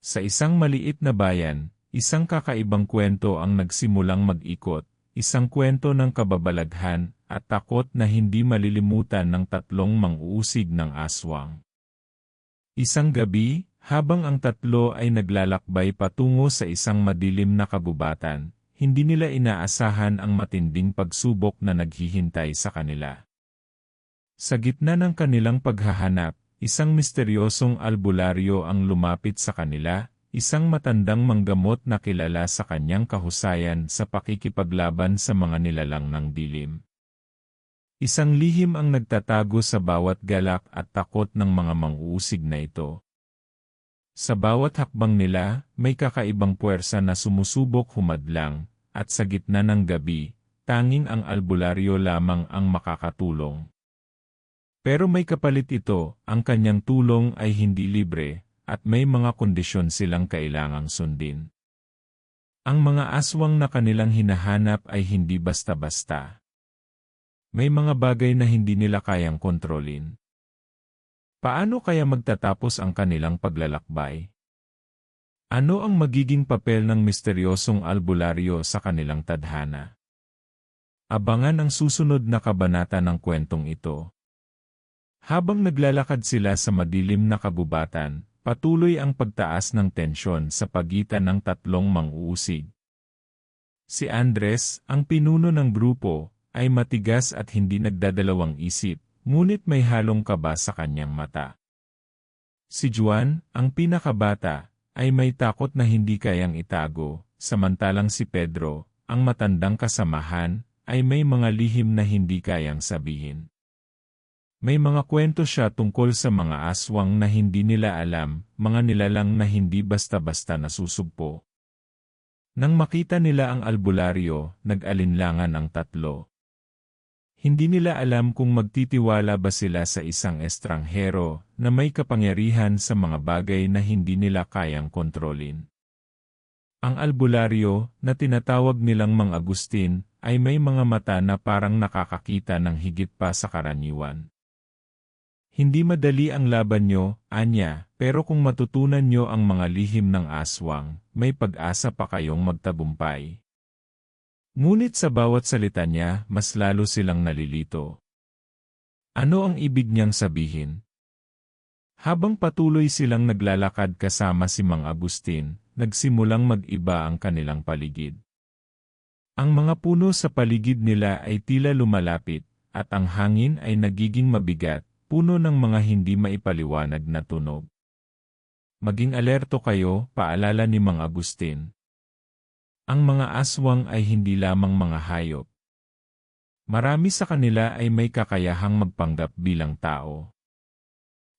Sa isang maliit na bayan, isang kakaibang kwento ang nagsimulang mag-ikot, isang kwento ng kababalaghan at takot na hindi malilimutan ng tatlong mang-uusig ng aswang. Isang gabi, habang ang tatlo ay naglalakbay patungo sa isang madilim na kabubatan, hindi nila inaasahan ang matinding pagsubok na naghihintay sa kanila. Sa gitna ng kanilang paghahanap, isang misteryosong albularyo ang lumapit sa kanila, isang matandang manggamot na kilala sa kanyang kahusayan sa pakikipaglaban sa mga nilalang ng dilim. Isang lihim ang nagtatago sa bawat galak at takot ng mga mang-uusig na ito. Sa bawat hakbang nila, may kakaibang puwersa na sumusubok humadlang, at sa gitna ng gabi, tanging ang albularyo lamang ang makakatulong. Pero may kapalit ito, ang kanyang tulong ay hindi libre, at may mga kondisyon silang kailangang sundin. Ang mga aswang na kanilang hinahanap ay hindi basta-basta. May mga bagay na hindi nila kayang kontrolin. Paano kaya magtatapos ang kanilang paglalakbay? Ano ang magiging papel ng misteryosong albularyo sa kanilang tadhana? Abangan ang susunod na kabanata ng kwentong ito. Habang naglalakad sila sa madilim na kabubatan, patuloy ang pagtaas ng tensyon sa pagitan ng tatlong mang-uusig. Si Andres, ang pinuno ng grupo, ay matigas at hindi nagdadalawang isip, ngunit may halong kaba sa kanyang mata. Si Juan, ang pinakabata, ay may takot na hindi kayang itago, samantalang si Pedro, ang matandang kasamahan, ay may mga lihim na hindi kayang sabihin. May mga kwento siya tungkol sa mga aswang na hindi nila alam, mga nilalang na hindi basta-basta nasusugpo. Nang makita nila ang albularyo, nag-alinlangan ang tatlo. Hindi nila alam kung magtitiwala ba sila sa isang estranghero na may kapangyarihan sa mga bagay na hindi nila kayang kontrolin. Ang albularyo, na tinatawag nilang Mang Agustin, ay may mga mata na parang nakakakita ng higit pa sa karaniwan. Hindi madali ang laban nyo, anya, pero kung matutunan nyo ang mga lihim ng aswang, may pag-asa pa kayong magtabumpay. Ngunit sa bawat salita niya, mas lalo silang nalilito. Ano ang ibig niyang sabihin? Habang patuloy silang naglalakad kasama si Mang Agustin, nagsimulang mag-iba ang kanilang paligid. Ang mga puno sa paligid nila ay tila lumalapit, at ang hangin ay nagiging mabigat, puno ng mga hindi maipaliwanag na tunog. Maging alerto kayo, paalala ni Mang Agustin. Ang mga aswang ay hindi lamang mga hayop. Marami sa kanila ay may kakayahang magpanggap bilang tao.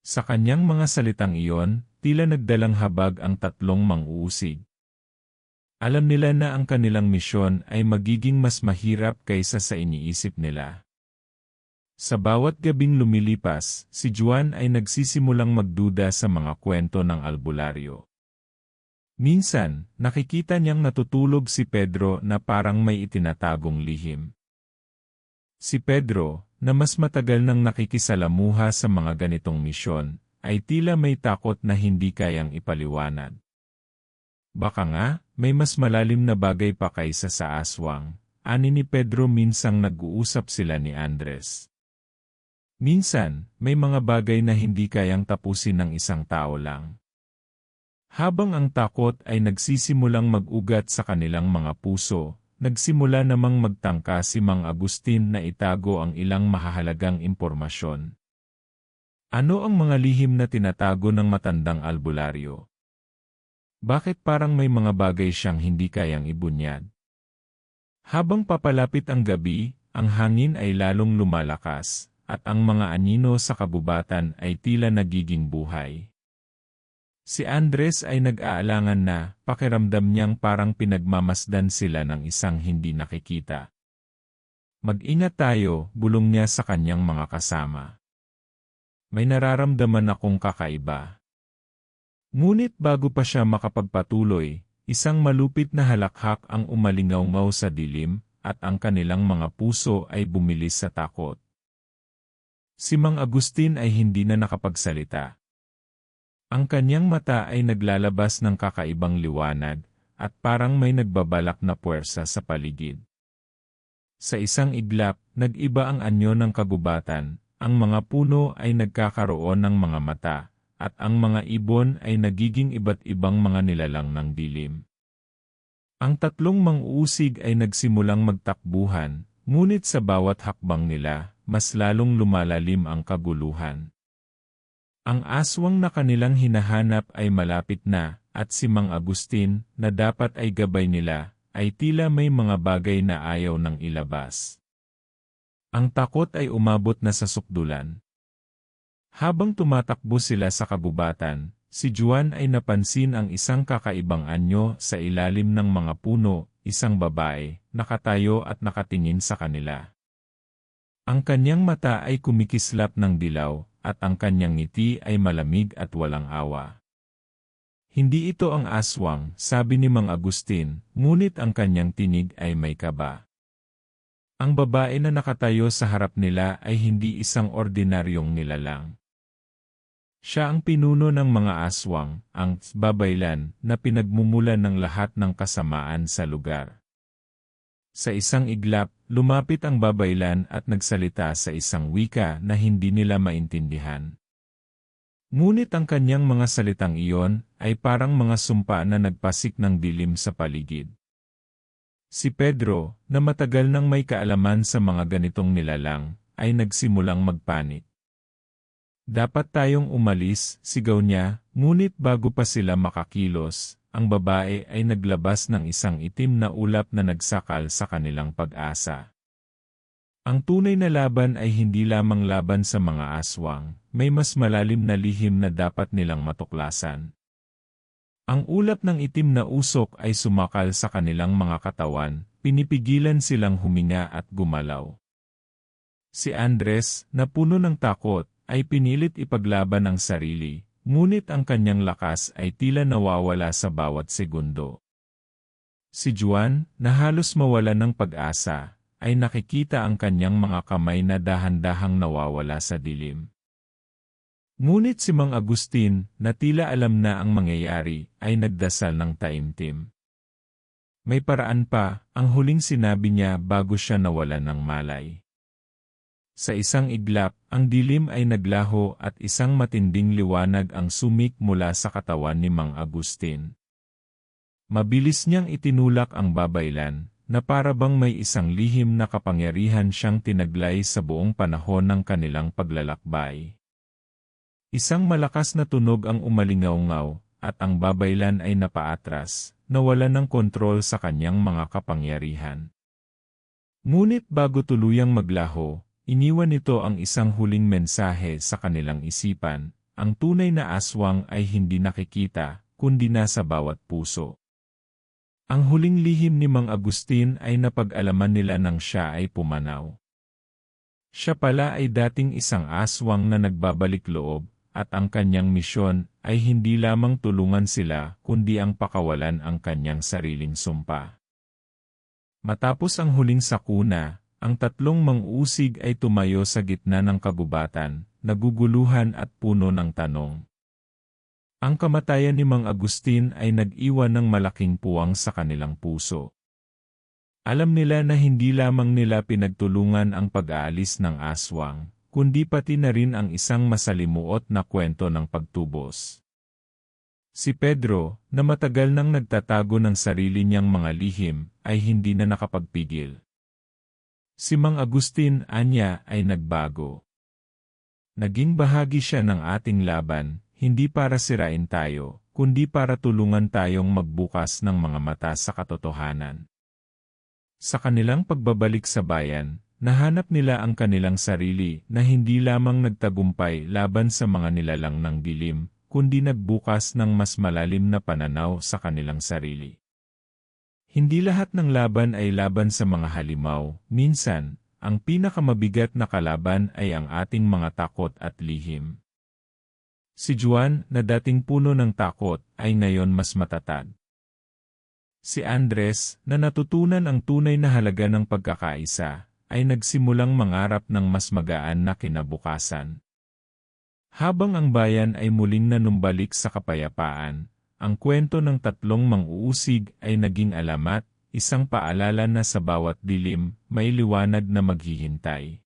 Sa kanyang mga salitang iyon, tila nagdalang habag ang tatlong mang-uusig. Alam nila na ang kanilang misyon ay magiging mas mahirap kaysa sa iniisip nila. Sa bawat gabing lumilipas, si Juan ay nagsisimulang magduda sa mga kwento ng albularyo. Minsan, nakikita niyang natutulog si Pedro na parang may itinatagong lihim. Si Pedro, na mas matagal nang nakikisalamuha sa mga ganitong misyon, ay tila may takot na hindi kayang ipaliwanag. Baka nga, may mas malalim na bagay pa kaysa sa aswang, ani ni Pedro minsang nag-uusap sila ni Andres. Minsan, may mga bagay na hindi kayang tapusin ng isang tao lang. Habang ang takot ay nagsisimulang mag-ugat sa kanilang mga puso, nagsimula namang magtangka si Mang Agustin na itago ang ilang mahahalagang impormasyon. Ano ang mga lihim na tinatago ng matandang albularyo? Bakit parang may mga bagay siyang hindi kayang ibunyad? Habang papalapit ang gabi, ang hangin ay lalong lumalakas, at ang mga anino sa kabubatan ay tila nagiging buhay. Si Andres ay nag-aalangan na, pakiramdam niyang parang pinagmamasdan sila ng isang hindi nakikita. Mag-ingat tayo, bulong niya sa kanyang mga kasama. May nararamdaman akong kakaiba. Ngunit bago pa siya makapagpatuloy, isang malupit na halakhak ang umalingaw-ngaw sa dilim, at ang kanilang mga puso ay bumilis sa takot. Si Mang Agustin ay hindi na nakapagsalita. Ang kanyang mata ay naglalabas ng kakaibang liwanag, at parang may nagbabalak na puwersa sa paligid. Sa isang iglap, nag-iba ang anyo ng kagubatan, ang mga puno ay nagkakaroon ng mga mata, at ang mga ibon ay nagiging iba't ibang mga nilalang ng dilim. Ang tatlong mang-uusig ay nagsimulang magtakbuhan, ngunit sa bawat hakbang nila, mas lalong lumalalim ang kaguluhan. Ang aswang na kanilang hinahanap ay malapit na, at si Mang Agustin, na dapat ay gabay nila, ay tila may mga bagay na ayaw nang ilabas. Ang takot ay umabot na sa sukdulan. Habang tumatakbo sila sa kabubatan, si Juan ay napansin ang isang kakaibang anyo sa ilalim ng mga puno, isang babae, nakatayo at nakatingin sa kanila. Ang kanyang mata ay kumikislap ng dilaw, at ang kanyang ngiti ay malamig at walang awa. Hindi ito ang aswang, sabi ni Mang Agustin, ngunit ang kanyang tinig ay may kaba. Ang babae na nakatayo sa harap nila ay hindi isang ordinaryong nilalang. Siya ang pinuno ng mga aswang, ang babaylan, na pinagmumulan ng lahat ng kasamaan sa lugar. Sa isang iglap, lumapit ang babaylan at nagsalita sa isang wika na hindi nila maintindihan. Ngunit ang kanyang mga salitang iyon ay parang mga sumpa na nagpasik ng dilim sa paligid. Si Pedro, na matagal nang may kaalaman sa mga ganitong nilalang, ay nagsimulang magpanik. Dapat tayong umalis, sigaw niya, ngunit bago pa sila makakilos, ang babae ay naglabas ng isang itim na ulap na nagsakal sa kanilang pag-asa. Ang tunay na laban ay hindi lamang laban sa mga aswang, may mas malalim na lihim na dapat nilang matuklasan. Ang ulap ng itim na usok ay sumakal sa kanilang mga katawan, pinipigilan silang huminga at gumalaw. Si Andres, na puno ng takot, ay pinilit ipaglaban ang sarili, ngunit ang kanyang lakas ay tila nawawala sa bawat segundo. Si Juan, na halos mawala ng pag-asa, ay nakikita ang kanyang mga kamay na dahan-dahang nawawala sa dilim. Ngunit si Mang Agustin, na tila alam na ang mangyayari, ay nagdasal ng taimtim. May paraan pa, ang huling sinabi niya bago siya nawalan ng malay. Sa isang iglap, ang dilim ay naglaho at isang matinding liwanag ang sumik mula sa katawan ni Mang Agustin. Mabilis niyang itinulak ang babaylan, na para bang may isang lihim na kapangyarihan siyang tinaglay sa buong panahon ng kanilang paglalakbay. Isang malakas na tunog ang umalingaw-ngaw, at ang babaylan ay napaatras, nawala ng kontrol sa kanyang mga kapangyarihan. Ngunit bago tuluyang maglaho, iniwan nito ang isang huling mensahe sa kanilang isipan, ang tunay na aswang ay hindi nakikita, kundi nasa bawat puso. Ang huling lihim ni Mang Agustin ay napag-alaman nila nang siya ay pumanaw. Siya pala ay dating isang aswang na nagbabalik loob, at ang kanyang misyon ay hindi lamang tulungan sila kundi ang pakawalan ang kanyang sariling sumpa. Matapos ang huling sakuna, ang tatlong mang-usig ay tumayo sa gitna ng kagubatan, naguguluhan at puno ng tanong. Ang kamatayan ni Mang Agustin ay nag-iwan ng malaking puwang sa kanilang puso. Alam nila na hindi lamang nila pinagtulungan ang pag-aalis ng aswang, kundi pati na rin ang isang masalimuot na kwento ng pagtubos. Si Pedro, na matagal nang nagtatago ng sarili niyang mga lihim, ay hindi na nakapagpigil. Si Mang Agustin, anya, ay nagbago. Naging bahagi siya ng ating laban, hindi para sirain tayo, kundi para tulungan tayong magbukas ng mga mata sa katotohanan. Sa kanilang pagbabalik sa bayan, nahanap nila ang kanilang sarili na hindi lamang nagtagumpay laban sa mga nilalang ng dilim, kundi nagbukas ng mas malalim na pananaw sa kanilang sarili. Hindi lahat ng laban ay laban sa mga halimaw, minsan, ang pinakamabigat na kalaban ay ang ating mga takot at lihim. Si Juan, na dating puno ng takot, ay ngayon mas matatag. Si Andres, na natutunan ang tunay na halaga ng pagkakaisa, ay nagsimulang mangarap ng mas magaan na kinabukasan. Habang ang bayan ay muling nanumbalik sa kapayapaan, ang kwento ng tatlong mang-uusig ay naging alamat, isang paalala na sa bawat dilim, may liwanag na maghihintay.